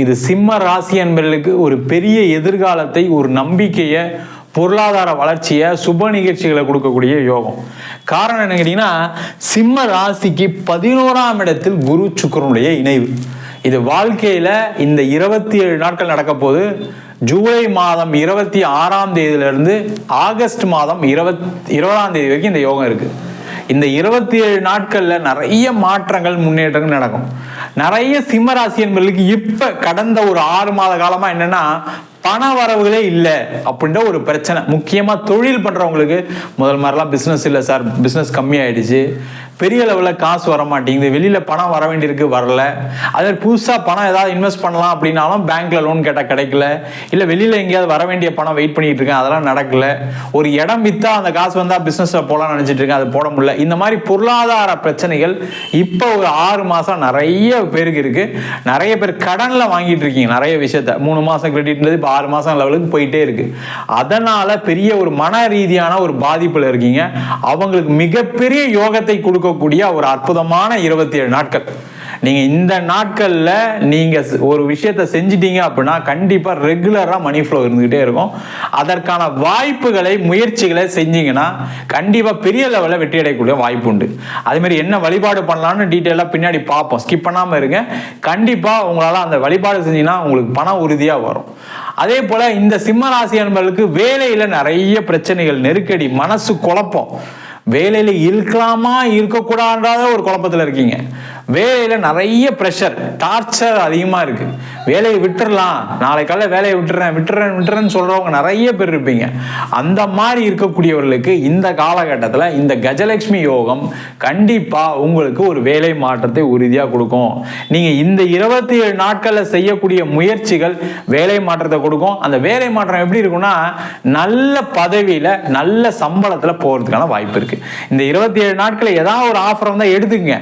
இது சிம்ம ராசி என்பவர்களுக்கு ஒரு பெரிய எதிர்காலத்தை ஒரு நம்பிக்கையை பொருளாதார வளர்ச்சியை சுப நிகழ்ச்சிகளை கொடுக்கக்கூடிய யோகம். காரணம் என்ன கேட்டிங்கன்னா சிம்ம ராசிக்கு பதினோராம் இடத்தில் குரு சுக்கரனுடைய இணைவு. இது வாழ்க்கையில் இந்த இருபத்தி ஏழு நாட்கள் நடக்க போது ஜூலை மாதம் இருபத்தி ஆறாம் தேதியிலிருந்து ஆகஸ்ட் மாதம் இருபத் இருபதாம் தேதி வரைக்கும் இந்த யோகம் இருக்கு. இந்த இருபத்தி ஏழு நாட்களில் நிறைய மாற்றங்கள் முன்னேற்றங்கள் நடக்கும். நிறைய சிம்மராசியன்களுக்கு என்பவர்களுக்கு இப்ப கடந்த ஒரு ஆறு மாத காலமா என்னன்னா பண வரவுகளே இல்லை அப்படின்ற ஒரு பிரச்சனை. முக்கியமாக தொழில் பண்ணுறவங்களுக்கு முதல் மாதிரிலாம் பிஸ்னஸ் இல்லை சார் பிசினஸ் கம்மியாயிடுச்சு. பெரிய லெவலில் காசு வர மாட்டேங்குது வெளியில் பணம் வர வேண்டியிருக்கு வரல. அதே புதுசாக பணம் ஏதாவது இன்வெஸ்ட் பண்ணலாம் அப்படின்னாலும் பேங்க்கில் லோன் கேட்டால் கிடைக்கல. இல்லை வெளியில் எங்கேயாவது வர வேண்டிய பணம் வெயிட் பண்ணிட்டு இருக்கேன் அதெல்லாம் நடக்கல. ஒரு இடம் வித்தா அந்த காசு வந்தால் பிஸ்னஸில் போகலாம்னு நினச்சிட்டு இருக்கேன் அது போட முடியல. இந்த மாதிரி பொருளாதார பிரச்சனைகள் இப்போ ஒரு ஆறு மாதம் நிறைய பேருக்கு இருக்குது நிறைய பேர் கடனில் வாங்கிட்டு இருக்கீங்க நிறைய விஷயத்த. மூணு மாதம் கிரெடிட்ன்றது இப்போ ஆறு மாதம் லெவலுக்கு போயிட்டே இருக்குது அதனால் பெரிய ஒரு மன ரீதியான ஒரு பாதிப்பில் இருக்கீங்க. அவங்களுக்கு மிகப்பெரிய யோகத்தை கொடுக்கக்கூடிய ஒரு அற்புதமான இருபத்தி ஏழு நாட்கள். நீங்க இந்த நாட்கள்ல நீங்க ஒரு விஷயத்த செஞ்சிட்டீங்க அப்படின்னா கண்டிப்பா ரெகுலரா மணி ஃப்ளோ இருந்துகிட்டே இருக்கும். அதற்கான வாய்ப்புகளை முயற்சிகளை செஞ்சீங்கன்னா கண்டிப்பா பெரிய லெவலில் வெற்றி அடையக்கூடிய வாய்ப்பு உண்டு. அதே மாதிரி என்ன வழிபாடு பண்ணலாம்னு டீட்டெயிலாக பின்னாடி பார்ப்போம். ஸ்கிப் பண்ணாம இருங்க. கண்டிப்பா உங்களால அந்த வழிபாடு செஞ்சீங்கன்னா உங்களுக்கு பணம் உறுதியா வரும். அதே போல இந்த சிம்ம ராசி அன்பர்களுக்கு வேலையில நிறைய பிரச்சனைகள் நெருக்கடி மனசு குழப்பம். வேலையில் இருக்கலாமா இருக்கக்கூடாத ஒரு குழப்பத்தில் இருக்கீங்க. வேலையில் நிறைய ப்ரெஷர் டார்ச்சர் அதிகமாக இருக்குது வேலையை விட்டுறலாம். நாளைக்கால காலையில் வேலையை விட்டுறேன் விட்டுறேன் விட்டுறேன்னு சொல்கிறவங்க நிறைய பேர் இருப்பீங்க. அந்த மாதிரி இருக்கக்கூடியவர்களுக்கு இந்த காலகட்டத்தில் இந்த கஜலட்சுமி யோகம் கண்டிப்பாக உங்களுக்கு ஒரு வேலை மாற்றத்தை உறுதியாக கொடுக்கும். நீங்கள் இந்த இருபத்தி ஏழு நாட்களில் செய்யக்கூடிய முயற்சிகள் வேலை மாற்றத்தை கொடுக்கும். அந்த வேலை மாற்றம் எப்படி இருக்கும்னா நல்ல பதவியில் நல்ல சம்பளத்தில் போகிறதுக்கான வாய்ப்பு இருக்குது இந்த இருபத்தி ஏழு நாட்களில் ஏதாவது ஒரு ஆஃபர் வந்தால் எடுத்துக்கங்க.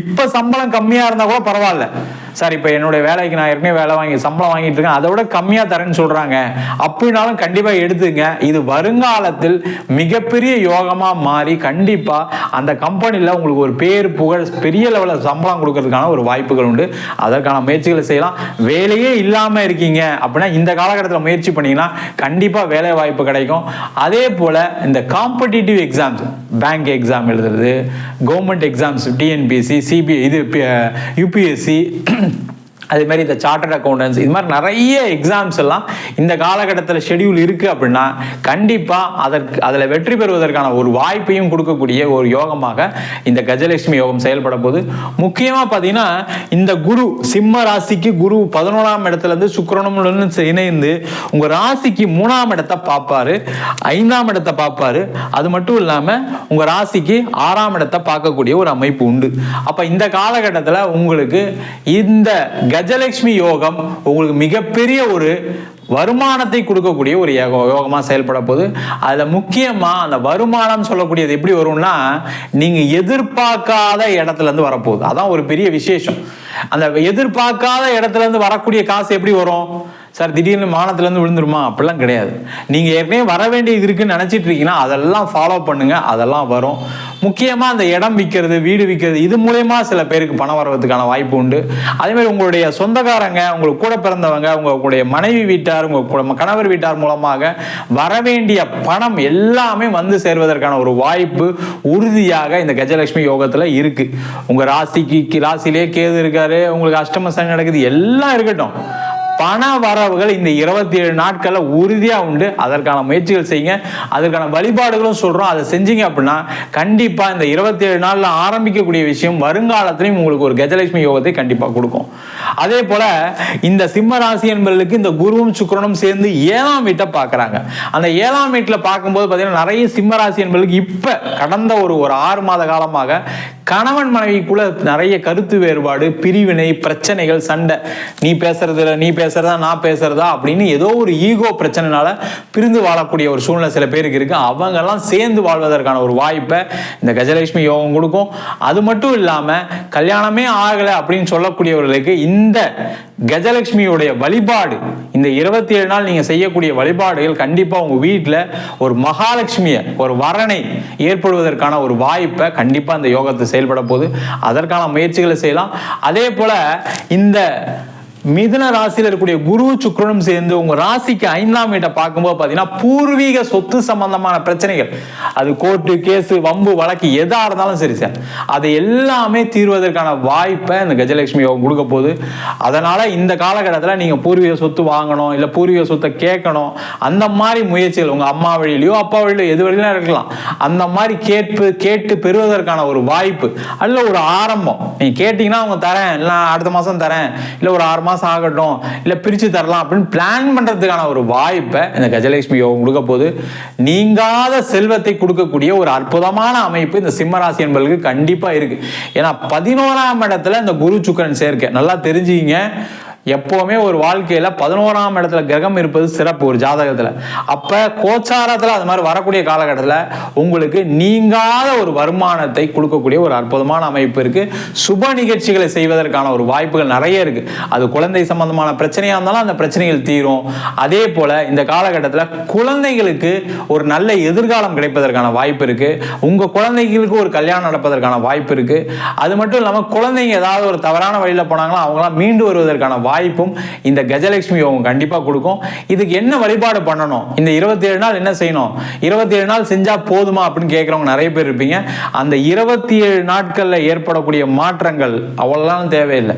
இப்போ சம்பளம் சம்பளம் கம்மியா இருந்தா கூட பரவாயில்ல. சார் இப்போ என்னுடைய வேலைக்கு நான் ஏற்கனவே வேலை வாங்கி சம்பளம் வாங்கிட்டு இருக்கேன். அதை விட கம்மியாக தரேன்னு சொல்கிறாங்க அப்படின்னாலும் கண்டிப்பாக எடுத்துங்க. இது வருங்காலத்தில் மிகப்பெரிய யோகமாக மாறி கண்டிப்பாக அந்த கம்பெனியில் உங்களுக்கு ஒரு பேர் புகழ் பெரிய லெவலில் சம்பளம் கொடுக்கறதுக்கான ஒரு வாய்ப்புகள் உண்டு. அதற்கான முயற்சிகளை செய்யலாம். வேலையே இல்லாமல் இருக்கீங்க அப்படின்னா இந்த காலகட்டத்தில் முயற்சி பண்ணீங்கன்னா கண்டிப்பாக வேலை வாய்ப்பு கிடைக்கும். அதே போல் இந்த காம்படிட்டிவ் எக்ஸாம்ஸ் பேங்க் எக்ஸாம் எழுதுறது கவர்மெண்ட் எக்ஸாம்ஸ் டிஎன்பிஎஸ்சி சிபிஐ இது யூபிஎஸ்சி Thank you. அதேமாதிரி இந்த சார்ட்டர்ட் அக்கௌண்டன்ஸ் இது மாதிரி நிறைய எக்ஸாம்ஸ் எல்லாம் இந்த காலகட்டத்தில் ஷெட்யூல் இருக்குது அப்படின்னா கண்டிப்பாக அதற்கு அதில் வெற்றி பெறுவதற்கான ஒரு வாய்ப்பையும் கொடுக்கக்கூடிய ஒரு யோகமாக இந்த கஜலட்சுமி யோகம் செயல்பட போது. முக்கியமாக பார்த்தீங்கன்னா இந்த குரு சிம்ம ராசிக்கு குரு பதினோராம் இடத்துலேருந்து இருந்து இணைந்து உங்கள் ராசிக்கு மூணாம் இடத்தை பார்ப்பாரு ஐந்தாம் இடத்தை பார்ப்பாரு. அது மட்டும் இல்லாமல் உங்கள் ராசிக்கு ஆறாம் இடத்தை பார்க்கக்கூடிய ஒரு அமைப்பு உண்டு. அப்போ இந்த காலகட்டத்தில் உங்களுக்கு இந்த கஜலட்சுமி யோகம் உங்களுக்கு மிகப்பெரிய ஒரு வருமானத்தை கொடுக்கக்கூடிய ஒரு யோக யோகமாக செயல்பட போகுது. அதில் முக்கியமாக அந்த வருமானம் சொல்லக்கூடியது எப்படி வரும்னா நீங்கள் எதிர்பார்க்காத இடத்துலேருந்து வரப்போகுது. அதான் ஒரு பெரிய விசேஷம். அந்த எதிர்பார்க்காத இடத்துலேருந்து வரக்கூடிய காசு எப்படி வரும்? சார் திடீர்னு மானத்துலேருந்து விழுந்துருமா? அப்படிலாம் கிடையாது. நீங்கள் ஏற்கனவே வர வேண்டியது இருக்குன்னு நினச்சிட்டு இருக்கீங்கன்னா அதெல்லாம் ஃபாலோ பண்ணுங்கள் அதெல்லாம் வரும். முக்கியமாக அந்த இடம் விற்கிறது வீடு விற்கிறது இது மூலயமா சில பேருக்கு பணம் வரதுக்கான வாய்ப்பு உண்டு. அதேமாதிரி உங்களுடைய சொந்தக்காரங்க உங்களுக்கு கூட பிறந்தவங்க உங்களுடைய மனைவி வீட்டார் உங்கள் கூட- கணவர் வீட்டார் மூலமாக வர வேண்டிய பணம் எல்லாமே வந்து சேர்வதற்கான ஒரு வாய்ப்பு உறுதியாக இந்த கஜலட்சுமி யோகத்தில் இருக்குது உங்கள் ராசிக்கு ராசிலே கேது இருக்காரு உங்களுக்கு அஷ்டம சனி நடக்குது எல்லாம் இருக்கட்டும். பண வரவுகள் இந்த இருபத்தி ஏழு நாட்களில் உறுதியா உண்டு. அதற்கான முயற்சிகள் செய்யுங்க. அதற்கான வழிபாடுகளும் சொல்றோம். அதை செஞ்சீங்க அப்படின்னா கண்டிப்பாக இந்த இருபத்தி ஏழு நாள்ல ஆரம்பிக்கக்கூடிய விஷயம் வருங்காலத்திலையும் உங்களுக்கு ஒரு கஜலட்சுமி யோகத்தை கண்டிப்பாக கொடுக்கும். அதே போல இந்த சிம்ம ராசி என்பவர்களுக்கு இந்த குருவும் சுக்கிரனும் சேர்ந்து ஏழாம் வீட்டை பார்க்கறாங்க. அந்த ஏழாம் வீட்டில் பார்க்கும்போது பார்த்தீங்கன்னா நிறைய சிம்ம ராசி என்பவர்களுக்கு இப்ப கடந்த ஒரு ஒரு ஆறு மாத காலமாக கணவன் மனைவிக்குள்ள நிறைய கருத்து வேறுபாடு பிரிவினை பிரச்சனைகள் சண்டை. நீ பேசுறது இல்லை நீ பேசுறதா நான் பேசுறதா அப்படின்னு ஏதோ ஒரு ஈகோ பிரச்சனைனால பிரிந்து வாழக்கூடிய ஒரு சூழ்நிலை சில பேருக்கு இருக்கு. அவங்க எல்லாம் சேர்ந்து வாழ்வதற்கான ஒரு வாய்ப்பை இந்த கஜலட்சுமி யோகம் கொடுக்கும். அது மட்டும் இல்லாமல் கல்யாணமே ஆகலை அப்படின்னு சொல்லக்கூடியவர்களுக்கு இந்த இந்த கஜலட்சுமியுடைய வழிபாடு இந்த இருபத்தி ஏழு நாள் நீங்கள் செய்யக்கூடிய வழிபாடுகள் கண்டிப்பாக உங்க வீட்டில் ஒரு மகாலட்சுமியை ஒரு வரனை ஏற்படுவதற்கான ஒரு வாய்ப்பை கண்டிப்பாக அந்த யோகத்தை செயல்பட போகுது. அதற்கான முயற்சிகளை செய்யலாம். அதே போல இந்த மிதுன ராசியில் இருக்கக்கூடிய குரு சுக்கிரனும் சேர்ந்து உங்க ராசிக்கு ஐந்தாம் வீட்டை பார்க்கும்போது பார்த்தீங்கன்னா பூர்வீக சொத்து சம்பந்தமான பிரச்சனைகள். அது கோர்ட்டு கேஸு வம்பு வழக்கு எதா இருந்தாலும் சரி சார். அது எல்லாமே தீர்வதற்கான வாய்ப்பை இந்த கஜலட்சுமி யோகம் கொடுக்க போகுது. அதனால இந்த காலகட்டத்தில் நீங்க பூர்வீக சொத்து வாங்கணும் இல்லை பூர்வீக சொத்தை கேட்கணும் அந்த மாதிரி முயற்சிகள் உங்க அம்மா வழியிலையோ அப்பா வழியிலோ எது வழியிலும் இருக்கலாம். அந்த மாதிரி கேட்பு கேட்டு பெறுவதற்கான ஒரு வாய்ப்பு அல்ல ஒரு ஆரம்பம். நீங்க கேட்டீங்கன்னா அவங்க தரேன் இல்லை அடுத்த மாசம் தரேன் இல்லை ஒரு ஆறு மாசம் ஆகட்டும் இல்லை பிரிச்சு தரலாம் அப்படின்னு பிளான் பண்றதுக்கான ஒரு வாய்ப்பை இந்த கஜலட்சுமி யோகம் கொடுக்க போது நீங்காத செல்வத்தை கொடுக்கக்கூடிய ஒரு அற்புதமான அமைப்பு இந்த சிம்மராசி என்பதற்கு கண்டிப்பா இருக்கு. ஏன்னா பதினோராம் இடத்துல இந்த குரு சுக்கரன் சேர்க்கை. நல்லா தெரிஞ்சுக்கிங்க. எப்போவுமே ஒரு வாழ்க்கையில் பதினோராம் இடத்துல கிரகம் இருப்பது சிறப்பு ஒரு ஜாதகத்தில். அப்போ கோச்சாரத்தில் அது மாதிரி வரக்கூடிய காலகட்டத்தில் உங்களுக்கு நீங்காத ஒரு வருமானத்தை கொடுக்கக்கூடிய ஒரு அற்புதமான அமைப்பு இருக்குது சுப நிகழ்ச்சிகளை செய்வதற்கான ஒரு வாய்ப்புகள் நிறைய இருக்குது அது குழந்தை சம்பந்தமான பிரச்சனையாக இருந்தாலும் அந்த பிரச்சனைகள் தீரும். அதே போல் இந்த காலகட்டத்தில் குழந்தைகளுக்கு ஒரு நல்ல எதிர்காலம் கிடைப்பதற்கான வாய்ப்பு இருக்குது உங்கள் குழந்தைகளுக்கு ஒரு கல்யாணம் நடப்பதற்கான வாய்ப்பு இருக்குது அது மட்டும் இல்லாமல் குழந்தைங்க ஏதாவது ஒரு தவறான வழியில் போனாங்களோ அவங்களாம் மீண்டு வருவதற்கான வாய்ப்பும் இந்த கஜலட்சுமி யோகம் கண்டிப்பாக கொடுக்கும். இதுக்கு என்ன வழிபாடு பண்ணணும்? இந்த இருபத்தேழு நாள் என்ன செய்யணும்? இருபத்தேழு நாள் செஞ்சால் போதுமா அப்படின்னு கேட்குறவங்க நிறைய பேர் இருப்பீங்க. அந்த இருபத்தி ஏழு நாட்களில் ஏற்படக்கூடிய மாற்றங்கள் அவ்வளோலாம் தேவையில்லை.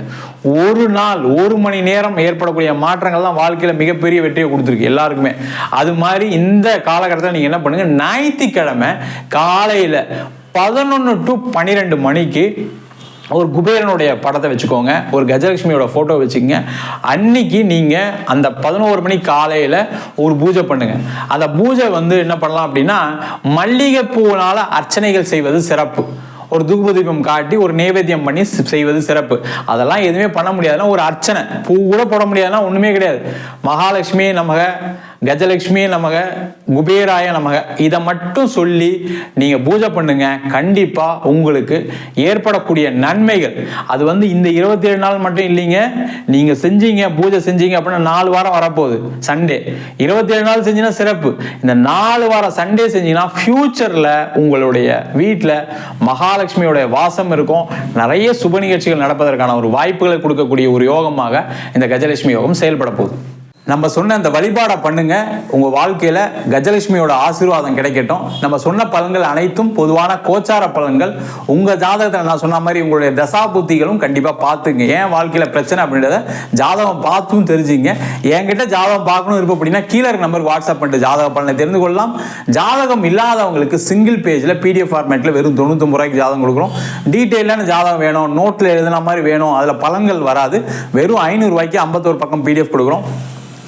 ஒரு நாள் ஒரு மணி நேரம் ஏற்படக்கூடிய மாற்றங்கள் தான் மிகப்பெரிய வெற்றியை கொடுத்துருக்கு எல்லாருக்குமே. அது மாதிரி இந்த காலகட்டத்தில் நீங்கள் என்ன பண்ணுங்கள் ஞாயிற்றுக்கிழமை காலையில் பதினொன்று டு பன்னிரெண்டு மணிக்கு ஒரு குபேரனுடைய படத்தை வச்சுக்கோங்க. ஒரு கஜலட்சுமியோட ஃபோட்டோ வச்சுக்கோங்க. அன்னைக்கு நீங்கள் அந்த பதினோரு மணி காலையில் ஒரு பூஜை பண்ணுங்க. அந்த பூஜை வந்து என்ன பண்ணலாம் அப்படின்னா மல்லிகைப்பூவினால அர்ச்சனைகள் செய்வது சிறப்பு. ஒரு தூப தீபம் காட்டி ஒரு நைவேத்தியம் பண்ணி செய்வது சிறப்பு. அதெல்லாம் எதுவுமே பண்ண முடியாதுன்னா ஒரு அர்ச்சனை. பூ கூட போட முடியாதுன்னா ஒன்றுமே கிடையாது. மகாலட்சுமி நமக கஜலட்சுமி நமக குபேராய நமக. இதை மட்டும் சொல்லி நீங்கள் பூஜை பண்ணுங்க. கண்டிப்பாக உங்களுக்கு ஏற்படக்கூடிய நன்மைகள். அது வந்து இந்த இருபத்தி ஏழு நாள் மட்டும் இல்லைங்க. நீங்கள் செஞ்சீங்க பூஜை செஞ்சீங்க அப்படின்னா நாலு வாரம் வரப்போகுது. சண்டே இருபத்தி ஏழு நாள் செஞ்சீங்கன்னா சிறப்பு. இந்த நாலு வாரம் சண்டே செஞ்சீங்கன்னா ஃப்யூச்சரில் உங்களுடைய வீட்டில் மகாலட்சுமியோடைய வாசம் இருக்கும். நிறைய சுப நிகழ்ச்சிகள் நடப்பதற்கான ஒரு வாய்ப்புகளை கொடுக்கக்கூடிய ஒரு யோகமாக இந்த கஜலட்சுமி யோகம் செயல்பட போகுது. நம்ம சொன்ன அந்த வழிபாடை பண்ணுங்க. உங்க வாழ்க்கையில கஜலட்சுமியோட ஆசீர்வாதம் கிடைக்கட்டும். நம்ம சொன்ன பலன்கள் அனைத்தும் பொதுவான கோச்சார பலன்கள். உங்க ஜாதகத்தில் நான் சொன்ன மாதிரி உங்களுடைய தசா புத்திகளும் கண்டிப்பா பார்த்துங்க. ஏன் வாழ்க்கையில பிரச்சனை அப்படின்றத ஜாதகம் பார்த்தும் தெரிஞ்சுங்க. என்கிட்ட ஜாதகம் பார்க்கணும் இருப்போம் அப்படின்னா கீழே இருக்க நம்பருக்கு வாட்ஸ்அப் பண்ணிட்டு ஜாதக பலனை தெரிந்து கொள்ளலாம். ஜாதகம் இல்லாதவங்களுக்கு சிங்கிள் பேஜ்ல பிடிஎஃப் ஃபார்மேட்ல வெறும் தொண்ணூத்தொம்பது ரூபாய்க்கு ஜாதகம் கொடுக்குறோம் டீட்டெயிலான ஜாதகம் வேணும். நோட்ல எழுதுன மாதிரி வேணும். அதுல பலன்கள் வராது. வெறும் ஐநூறு ரூபாய்க்கு ஐம்பத்தோரு பக்கம் பிடிஎஃப் கொடுக்குறோம்.